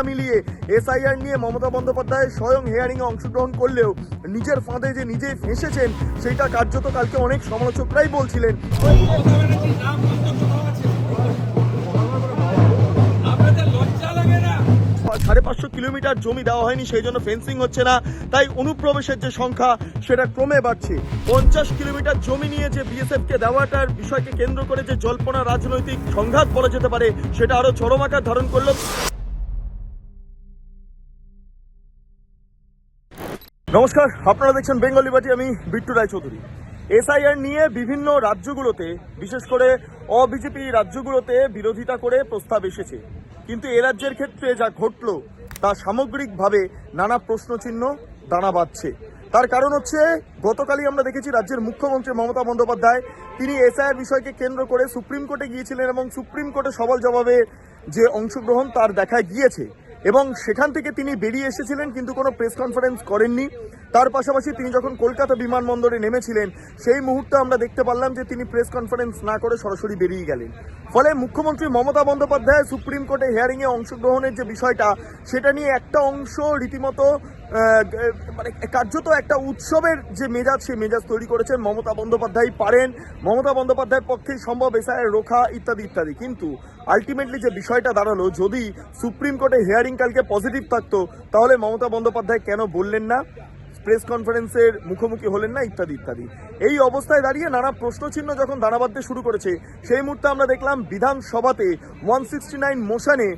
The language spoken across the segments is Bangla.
সবটা মিলিয়ে এসআইআর নিয়ে মমতা বন্দ্যোপাধ্যায় স্বয়ং হেয়ারিংয়ে অংশগ্রহণ করলেও নিজের ফাঁদে যে নিজেই ফেঁসেছেন, সেইটা কার্যত কালকে অনেক সমালোচকরাই বলছিলেন। সাড়ে পাঁচশো কিলোমিটার জমি দেওয়া হয়নি, সেই জন্য ফেন্সিং হচ্ছে না। তাই অনুপ্রবেশের যে সংখ্যা, সেটা ক্রমে বাড়ছে। পঞ্চাশ কিলোমিটার জমি নিয়ে যে বিএসএফ কে দেওয়াটার বিষয়কে কেন্দ্র করে যে জল্পনা রাজনৈতিক সংঘাত বলা যেতে পারে, সেটা আরও চরম আকার ধারণ করল। নমস্কার, আপনারা দেখছেন বেঙ্গলি বাটি আমি বিট্টু রায়চৌধুরী। এসআইআর নিয়ে বিভিন্ন রাজ্যগুলোতে, বিশেষ করে অবিজেপি রাজ্যগুলোতে বিরোধিতা করে প্রস্তাব এসেছে। কিন্তু এ রাজ্যের ক্ষেত্রে যা ঘটলো, তা সামগ্রিকভাবে নানা প্রশ্নচিহ্ন, দানা বাঁধছে। তার কারণ হচ্ছে, গতকালই আমরা দেখেছি রাজ্যের মুখ্যমন্ত্রী মমতা বন্দ্যোপাধ্যায়, তিনি এসআইআর বিষয়কে কেন্দ্র করে সুপ্রিম কোর্টে গিয়েছিলেন এবং সুপ্রিম কোর্টে সবল জবাবে যে অংশগ্রহণ তার দেখা গিয়েছে। এবং সেখান থেকে তিনি বেরিয়ে এসেছিলেন, কিন্তু কোনো প্রেস কনফারেন্স করেননি। তার পাশাপাশি তিনি যখন কলকাতা বিমানবন্দরে নেমেছিলেন, সেই মুহূর্তে আমরা দেখতে পারলাম যে তিনি প্রেস কনফারেন্স না করে সরাসরি বেরিয়ে গেলেন। ফলে মুখ্যমন্ত্রী মমতা বন্দ্যোপাধ্যায় সুপ্রিম কোর্টে হিয়ারিংয়ে অংশগ্রহণের যে বিষয়টা, সেটা নিয়ে একটা অংশ রীতিমতো মানে কার্যত একটা উৎসবের যে মেজাজ, সেই মেজাজ তৈরি করেছেন মমতা বন্দ্যোপাধ্যায় পারেন। মমতা বন্দ্যোপাধ্যায়ের পক্ষেই সম্ভব এসআইয়ের রোখা, ইত্যাদি ইত্যাদি। কিন্তু আলটিমেটলি যে বিষয়টা দাঁড়াল, যদি সুপ্রিম কোর্টে হিয়ারিং কালকে পজিটিভ থাকতো, তাহলে মমতা বন্দ্যোপাধ্যায় কেন বললেন না? প্রেস কনফারেন্সের মুখোমুখি হলেন না, ইত্যাদি ইত্যাদি। এই অবস্থায় দাঁড়িয়ে নানা প্রশ্নচিহ্ন যখন দানা বাঁধতে শুরু করেছে, সেই মুহূর্তে আমরা দেখলাম বিধানসভাতে ওয়ান সিক্সটি নাইন মোশনে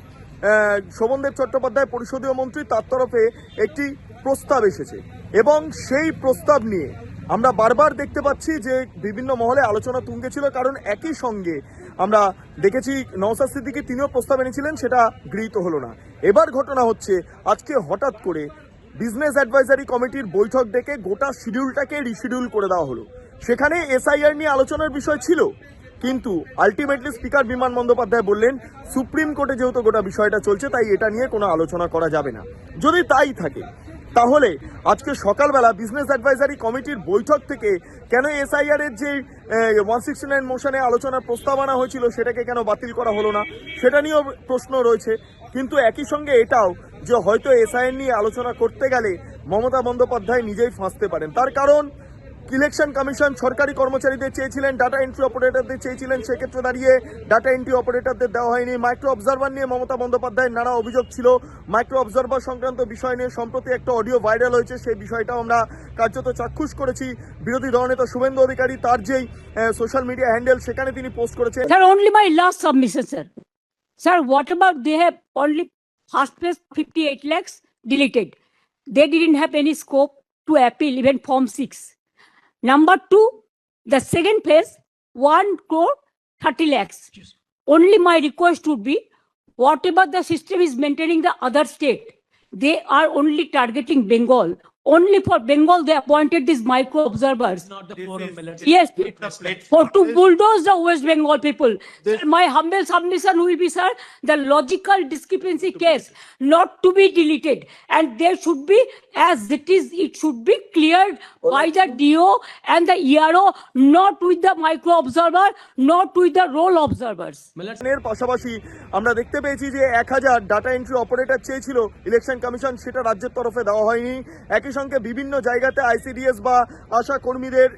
শোভনদেব চট্টোপাধ্যায়, পরিষদীয় মন্ত্রী, তার তরফে একটি প্রস্তাব এসেছে। এবং সেই প্রস্তাব নিয়ে আমরা বারবার দেখতে পাচ্ছি যে বিভিন্ন মহলে আলোচনা তুঙ্গে ছিল, কারণ একই সঙ্গে আমরা দেখেছি নওসাদ সিদ্দিকি তিনিও প্রস্তাব এনেছিলেন, সেটা গৃহীত হলো না। এবার ঘটনা হচ্ছে, আজকে হঠাৎ করে বিজনেস অ্যাডভাইজারি কমিটির বৈঠক ডেকে গোটা শিডিউলটাকে রিশিডিউল করে দেওয়া হলো। সেখানে এসআইআর নিয়ে আলোচনার বিষয় ছিল। কিন্তু আলটিমেটলি স্পিকার বিমান বন্দ্যোপাধ্যায় বললেন, সুপ্রিম কোর্টে যেহেতু গোটা বিষয়টা চলছে, তাই এটা নিয়ে কোনো আলোচনা করা যাবে না। যদি তাই থাকে, তাহলে আজকে সকালবেলা বিজনেস অ্যাডভাইজারি কমিটির বৈঠক থেকে কেন এসআইআর এর যে ওয়ান সিক্সটি নাইন মোশনে আলোচনার প্রস্তাব আনা হয়েছিল, সেটাকে কেন বাতিল করা হলো না, সেটা নিয়েও প্রশ্ন রয়েছে। কিন্তু একই সঙ্গে এটাও যে হয়তো এসআইআর নিয়ে আলোচনা করতে গেলে মমতা বন্দ্যোপাধ্যায় নিজেই ফাঁসতে পারেন। তার কারণ ইলেকশন কমিশন সরকারি কর্মচারীদের চেয়েছিলেন ডাটা এন্ট্রি অপারেটরদের চেয়েছিলেন সেক্ষেত্রে দাঁড়িয়ে ডাটা এন্ট্রি অপারেটরদের দেওয়া হয়নি মাইক্রো অবজারভার নিয়ে মমতা বন্দ্যোপাধ্যায়ের নানা অভিযোগ ছিল মাইক্রো অবজারভার সংক্রান্ত বিষয় নিয়ে সম্প্রতি একটা অডিও ভাইরাল হয়েছে সেই বিষয়টাও আমরা কার্যত চাক্ষুষ করেছি বিরোধী দলনেতা শুভেন্দু অধিকারী তার যেই সোশ্যাল মিডিয়া হ্যান্ডেল সেখানে তিনি পোস্ট করেছেন Sir, only my last submission, sir. Sir, what about they have only first phase 58 lakhs deleted? They didn't have any scope to appeal even form 6. Number two, the second phase, 1 crore 30 lakhs. Only my request would be, whatever the system is maintaining the other state, they are only targeting Bengal. Only for Bengal, they appointed these micro observers. not the. Yes, for to bulldoze the West Bengal people. Sir, my humble submission will be, sir, the logical discrepancy case not to be deleted, and there should be, as it is, it should be cleared by the DO and the ERO, not with the micro observer, not with the role observers. এর পাশাপাশি আমরা দেখতে পেয়েছি যে এক হাজার ডাটা এন্ট্রি অপারেটর চেয়েছিল ইলেকশন কমিশন সেটা রাজ্যের তরফে দেওয়া হয়নি একই সঙ্গে বিভিন্ন জায়গাতে আইসিডিএস বা আশা কর্মীদের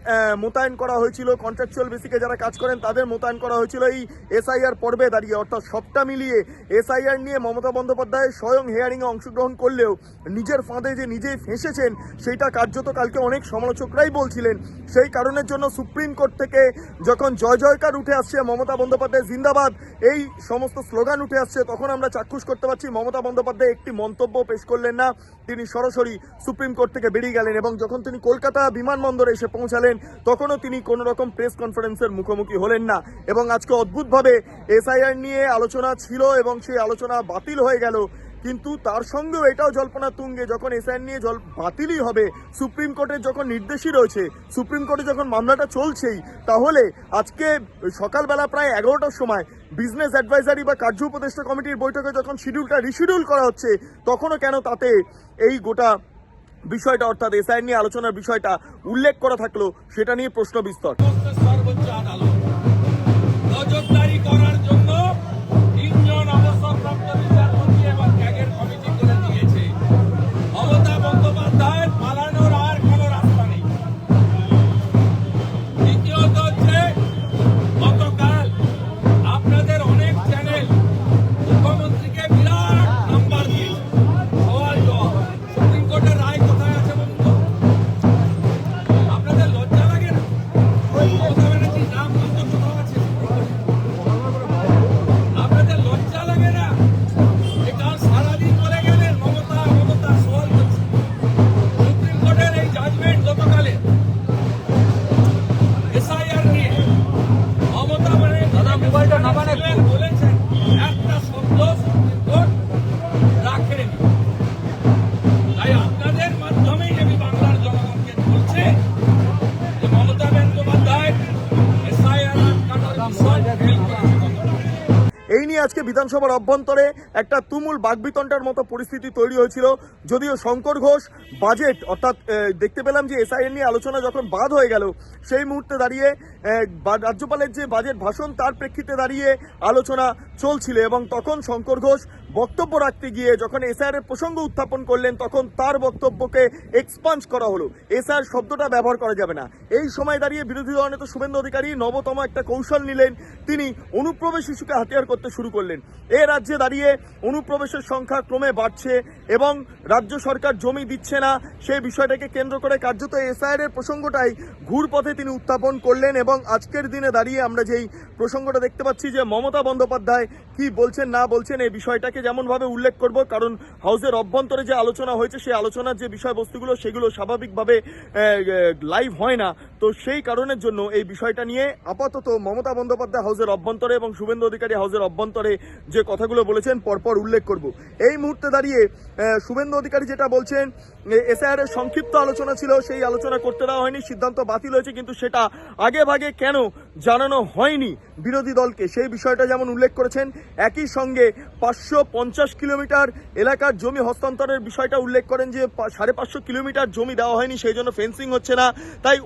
মোতায়েন করা হয়েছিল। কন্ট্রাকচুয়াল বেসিকে যারা কাজ করেন, তাদের মোতায়েন করা হয়েছিল। এই এসআইআর পর্বে দাঁড়িয়ে, অর্থাৎ সবটা মিলিয়ে এসআইআর নিয়ে মমতা বন্দ্যোপাধ্যায় স্বয়ং হেয়ারিংয়ে অংশগ্রহণ করলেও নিজের ফাঁদে যে নিজেই ফেঁসেছেন সেইটা কার্যত কালকে অনেক সমালোচকরাই বলছিলেন। সেই কারণের জন্য সুপ্রিম কোর্ট থেকে যখন জয় জয়কার উঠে আসছে মমতা বন্দ্যোপাধ্যায় জিন্দাবাদ, এই সমস্ত স্লোগান উঠে আসছে, তখন আমরা চাক্ষুষ করতে পারছি। মমতা বন্দ্যোপাধ্যায় একটি মন্তব্য পেশ করলেন না, তিনি সরাসরি সুপ্রিম কোর্ট থেকে বেরিয়ে গেলেন এবং যখন তিনি কলকাতা বিমানবন্দরে এসে পৌঁছালেন, তখনও তিনি কোনো রকম প্রেস কনফারেন্সের মুখোমুখি হলেন না। এবং আজকে অদ্ভুতভাবে এসআইআর নিয়ে আলোচনা ছিল এবং সেই আলোচনা বাতিল হয়ে গেল। কিন্তু তার সঙ্গেও এটাও জল্পনা তুঙ্গে, যখন এসআইআর নিয়ে জল বাতিলই হবে, সুপ্রিম কোর্টের যখন নির্দেশই রয়েছে, সুপ্রিম কোর্টে যখন মামলাটা চলছেই, তাহলে আজকে সকালবেলা প্রায় এগারোটার সময় বিজনেস অ্যাডভাইজারি বা কার্য উপদেষ্টা কমিটির বৈঠকে যখন শিডিউলটা রিশিডিউল করা হচ্ছে, তখনও কেন তাতে এই গোটা বিষয়টা অর্থাৎ এসআই নিয়ে আলোচনার বিষয়টা উল্লেখ করা থাকল সেটা নিয়ে প্রশ্ন বিস্তর। আজকে বিধানসভার অভ্যন্তরে একটা তুমুল বাগবিতণ্ডার মতো পরিস্থিতি তৈরি হয়েছিল। যদিও শঙ্কর ঘোষ বাজেট অর্থাৎ দেখতে পেলাম যে এসআইএন নিয়ে আলোচনা যখন বাদ হয়ে গেল, সেই মুহূর্তে দাঁড়িয়ে রাজ্যপালের যে বাজেট ভাষণ, তার প্রেক্ষিতে দাঁড়িয়ে আলোচনা চলছিল এবং তখন শঙ্কর ঘোষ বক্তব্য রাখতে গিয়ে যখন এসআর এর প্রসঙ্গ উত্থাপন করলেন, তখন তার বক্তব্যকে এক্সপাঞ্জ করা হলো। এসআর শব্দটা ব্যবহার করা যাবে না। এই সময় দাঁড়িয়ে বিরোধী দল নেতা শুভেন্দু অধিকারী নবতম একটা কৌশল নিলেন। তিনি অনুপ্রবেশ শিশুকে হাতিয়ার করতে শুরু করলেন। এ রাজ্যে দাঁড়িয়ে অনুপ্রবেশের সংখ্যা ক্রমে বাড়ছে এবং রাজ্য সরকার জমি দিচ্ছে না। সেই বিষয়টাকে কেন্দ্র করে কার্যত এসআইআর এর প্রসঙ্গটাই ঘুরপথে তিনি উত্থাপন করলেন এবং আজকের দিনে দাঁড়িয়ে আমরা যেই প্রসঙ্গটা দেখতে পাচ্ছি যে মমতা বন্দ্যোপাধ্যায় কি বলছেন, না বলছেন, এই বিষয়টাকে যেমনভাবে উল্লেখ করব, কারণ হাউসের অভ্যন্তরে যে আলোচনা হয়েছে, সেই আলোচনার যে বিষয়বস্তুগুলো, সেগুলো স্বাভাবিকভাবে লাইভ হয় না। তো সেই কারণের জন্য এই বিষয়টা নিয়ে আপাতত মমতা বন্দ্যোপাধ্যায় হাউসের অভ্যন্তরে এবং শুভেন্দু অধিকারী হাউসের অভ্যন্তরে যে কথাগুলো বলেছেন পরপর উল্লেখ করব। এই মুহূর্তে দাঁড়িয়ে শুভেন্দু অধিকারী যেটা বলছেন এসআইআর এর সংক্ষিপ্ত আলোচনা ছিল, সেই আলোচনা করতে দেওয়া হয়নি, সিদ্ধান্ত বাতিল হয়েছে, কিন্তু সেটা আগে ভাগে কেন জানানো হয়নি বিরোধী দলকে? সেই বিষয়টা যেমন উল্লেখ করেছেন, একই সঙ্গে পাঁচশো পঞ্চাশ কিলোমিটার এলাকার জমি হস্তান্তরের বিষয়টা উল্লেখ করেন যে সাড়ে পাঁচশো কিলোমিটার জমি দেওয়া হয়নি, সেই জন্য ফেন্সিং হচ্ছে না। তাই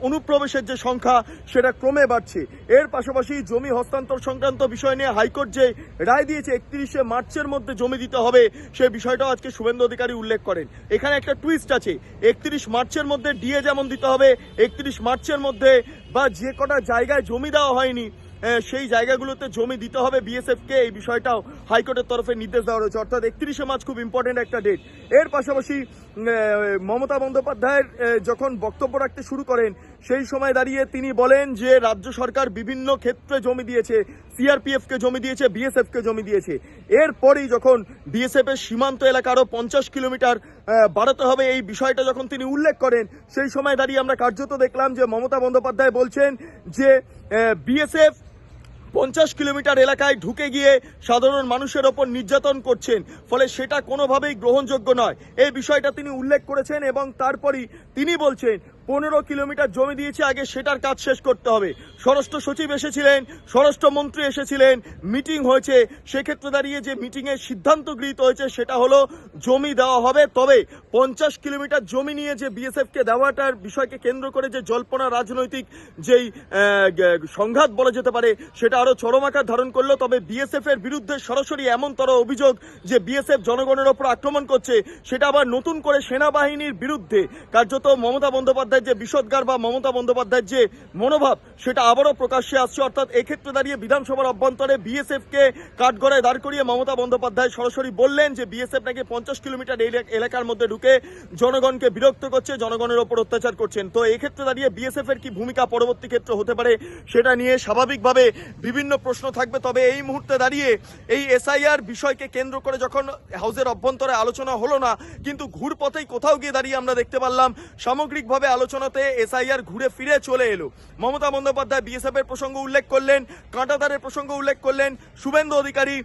অনুপ্রবেশের যে সংখ্যা, সেটা ক্রমে বাড়ছে। এর পাশাপাশি জমি হস্তান্তর সংক্রান্ত বিষয় নিয়ে হাইকোর্ট যে রায় দিয়েছে, একত্রিশে মার্চের মধ্যে জমি দিতে হবে, সে বিষয়টাও আজকে শুভেন্দু অধিকারী উল্লেখ করেন। এখানে একটা টুইস্ট আছে, একত্রিশ মার্চের মধ্যে ডিএ যেমন দিতে হবে, একত্রিশ মার্চের মধ্যে বা যে কটা জায়গায় জমি দেওয়া হয়নি সেই জায়গাগুলোতে জমি দিতে হবে বিএসএফ কে এই বিষয়টাও হাইকোর্টের তরফে নির্দেশ দেওয়া রয়েছে। অর্থাৎ একত্রিশে মার্চ খুব ইম্পর্টেন্ট একটা ডেট এর পাশাপাশি মমতা বন্দ্যোপাধ্যায়ের যখন বক্তব্য রাখতে শুরু করেন, সেই সময় দাঁড়িয়ে তিনি বলেন যে, রাজ্য সরকার বিভিন্ন ক্ষেত্রে জমি দিয়েছে। সিআরপিএফ কে জমি দিয়েছে বিএসএফ কে জমি দিয়েছে। এরপরেই যখন বিএসএফ এর সীমান্ত এলাকা আরও পঞ্চাশ কিলোমিটার বাড়াতে হবে, এই বিষয়টা যখন তিনি উল্লেখ করেন, সেই সময় দাঁড়িয়ে আমরা কার্যত দেখলাম যে মমতা বন্দ্যোপাধ্যায় বলছেন যে বিএসএফ পঞ্চাশ কিলোমিটার এলাকায় ঢুকে গিয়ে সাধারণ মানুষের ওপর নির্যাতন করছেন। ফলে সেটা কোনোভাবেই গ্রহণযোগ্য নয়। এই বিষয়টা তিনি উল্লেখ করেছেন এবং তারপরই তিনি বলছেন পনেরো কিলোমিটার জমি দিয়েছে, আগে সেটার কাজ শেষ করতে হবে। স্বরাষ্ট্র সচিব এসেছিলেন, স্বরাষ্ট্রমন্ত্রী এসেছিলেন, মিটিং হয়েছে। সেক্ষেত্রে দাঁড়িয়ে যে মিটিংয়ের সিদ্ধান্ত গৃহীত হয়েছে, সেটা হলো জমি দেওয়া হবে। তবে পঞ্চাশ কিলোমিটার জমি নিয়ে যে বিএসএফকে দেওয়াটার বিষয়কে কেন্দ্র করে যে জল্পনা রাজনৈতিক যেই সংঘাত বলা যেতে পারে, সেটা আরও চরম আকার ধারণ করল। তবে বিএসএফ এর বিরুদ্ধে সরাসরি এমনতর অভিযোগ যে বিএসএফ জনগণের ওপর আক্রমণ করছে, সেটা আবার নতুন করে সেনাবাহিনীর বিরুদ্ধে। কার্যত মমতা বন্দ্যোপাধ্যায়ের যে বিষদগার বা মমতা বন্দ্যোপাধ্যায়ের যে মনোভাব, সেটা আবারও প্রকাশ্যে আসছে। অর্থাৎ এক্ষেত্রে দাঁড়িয়ে বিধানসভার অভ্যন্তরে বিএসএফ কে কাঠগড়ায় দাঁড় করিয়ে মমতা বন্দ্যোপাধ্যায় সরাসরি বললেন যে বিএসএফ নাকি পঞ্চাশ কিলোমিটার এলা- এলাকার মধ্যে ঢুকে জনগণকে বিরক্ত করছে, জনগণের ওপর অত্যাচার করছেন। তো এক্ষেত্রে দাঁড়িয়ে বিএসএফ এর কি ভূমিকা পরবর্তী ক্ষেত্রে হতে পারে, সেটা নিয়ে স্বাভাবিকভাবে বিভিন্ন প্রশ্ন থাকবে। তবে এই মুহূর্তে দাঁড়িয়ে এই এসআইআর বিষয়কে কেন্দ্র করে যখন হাউসের অভ্যন্তরে আলোচনা হলো না, কিন্তু ঘুরপথেই কোথাও গিয়ে দাঁড়িয়ে আমরা দেখতে পারলাম, সামগ্রিকভাবে আলোচনাতে এসআইআর ঘুরে ফিরে চলে এলো। মমতা বন্দ্যোপাধ্যায় বিএসএফ এর প্রসঙ্গ উল্লেখ করলেন, কাঁটাতারের প্রসঙ্গ উল্লেখ করলেন, শুভেন্দু অধিকারী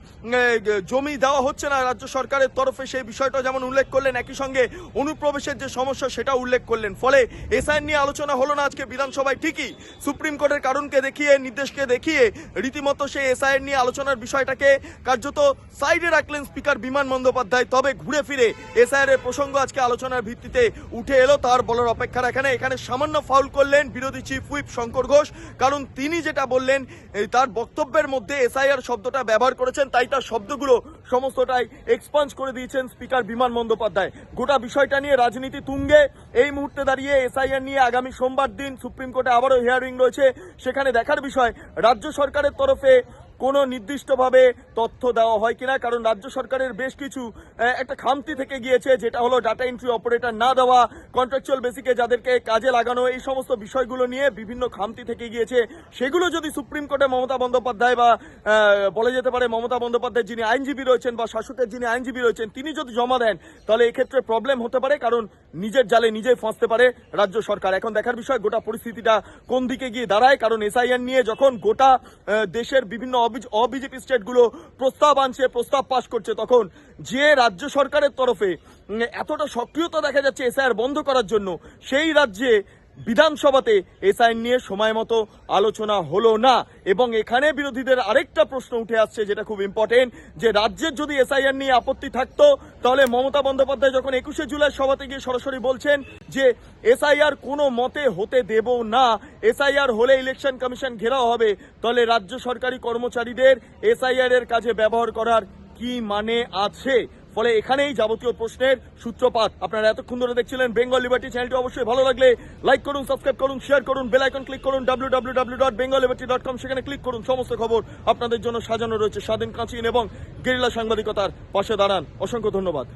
জমি দেওয়া হচ্ছে না রাজ্য সরকারের তরফে, সেই বিষয়টা যেমন উল্লেখ করলেন, একই সঙ্গে অনুপ্রবেশের যে সমস্যা সেটা উল্লেখ করলেন। ফলে এসআইআর নিয়ে আলোচনা হলো না আজকে বিধানসভায় ঠিকই। সুপ্রিম কোর্টের কারণকে দেখিয়ে, নির্দেশকে দেখিয়ে রীতিমতো সেই এসআইআর নিয়ে আলোচনার বিষয়টাকে কার্যত সাইডে রাখলেন স্পিকার বিমান বন্দ্যোপাধ্যায়। তবে ঘুরে ফিরে এসআইআর এর প্রসঙ্গ আজকে আলোচনার ভিত্তিতে উঠে এলো, তার বলার অপেক্ষা রাখে না এখানে সামান্য ফাউল করলেন বিরোধী চিফ হুইপ শঙ্কর ঘোষ। কারণ তিনি যেটা বললেন তার বক্তব্যের মধ্যে এসআইআর শব্দটা ব্যবহার করেছেন, তাই তার শব্দগুলো সমস্তটাই এক্সপান্স করে দিয়েছেন স্পিকার বিমান বন্দ্যোপাধ্যায়। গোটা বিষয়টা নিয়ে রাজনীতি তুঙ্গে। এই মুহূর্তে দাঁড়িয়ে এসআইআর নিয়ে আগামী সোমবার দিন সুপ্রিম কোর্টে আবারও হিয়ারিং রয়েছে। সেখানে দেখার বিষয়, রাজ্য সরকারের তরফে কোনো নির্দিষ্টভাবে তথ্য দেওয়া হয় কিনা, কারণ রাজ্য সরকারের বেশ কিছু একটা খামতি থেকে গিয়েছে, যেটা হলো ডাটা এন্ট্রি অপারেটর না দেওয়া কন্ট্রাকচুয়াল বেসিকে যাদেরকে কাজে লাগানো, এই সমস্ত বিষয়গুলো নিয়ে বিভিন্ন খামতি থেকে গিয়েছে। সেগুলো যদি সুপ্রিম কোর্টে মমতা বন্দ্যোপাধ্যায় বা বলা যেতে পারে, মমতা বন্দ্যোপাধ্যায় যিনি আইনজীবী রয়েছেন বা শাসকের যিনি আইনজীবী রয়েছেন, তিনি যদি জমা দেন, তাহলে এক্ষেত্রে প্রবলেম হতে পারে, কারণ নিজের জালে নিজেই ফাঁসতে পারে রাজ্য সরকার। এখন দেখার বিষয়, গোটা পরিস্থিতিটা কোন দিকে গিয়ে দাঁড়ায়? কারণ এসআইএন নিয়ে যখন গোটা দেশের বিভিন্ন অবিজেপি স্টেটগুলো প্রস্তাব আনছে, প্রস্তাব পাশ করছে তখন। যে রাজ্য সরকারের তরফে এতটা সক্রিয়তা দেখা যাচ্ছে এসআইআর বন্ধ করার জন্য, সেই রাজ্যে বিধানসভাতে এস আইন নিয়ে সময় মতো আলোচনা হলো না এবং এখানে বিরোধীদের আরেকটা প্রশ্ন উঠে আসছে যেটা খুব ইম্পর্টেন্ট যে রাজ্যের যদি এসআইআর নিয়ে আপত্তি থাকতো, তাহলে মমতা বন্দ্যোপাধ্যায় যখন একুশে জুলাই সভাতে গিয়ে সরাসরি বলছেন যে এস এসআইআর কোনো মতে হতে দেব না, এসআইআর হলে ইলেকশন কমিশন ঘেরাও হবে, তাহলে রাজ্য সরকারি কর্মচারীদের এস এসআইআর এর কাজে ব্যবহার করার কি মানে আছে? ফলে এখানেই যাবতীয় প্রশ্নের সূত্রপাত। আপনারা এতক্ষণ ধরে দেখছিলেন বেঙ্গল লিবার্টি চ্যানেলটি অবশ্যই ভালো লাগলে লাইক করুন সাবস্ক্রাইব করুন শেয়ার করুন বেল আইকন ক্লিক করুন ডাব্লিউ ডট ডট কম সেখানে ক্লিক করুন, সমস্ত খবর আপনাদের জন্য সাজানো রয়েছে। স্বাধীন কাঁচিন এবং গেরিলা সাংবাদিকতার পাশে দাঁড়ান। অসংখ্য ধন্যবাদ।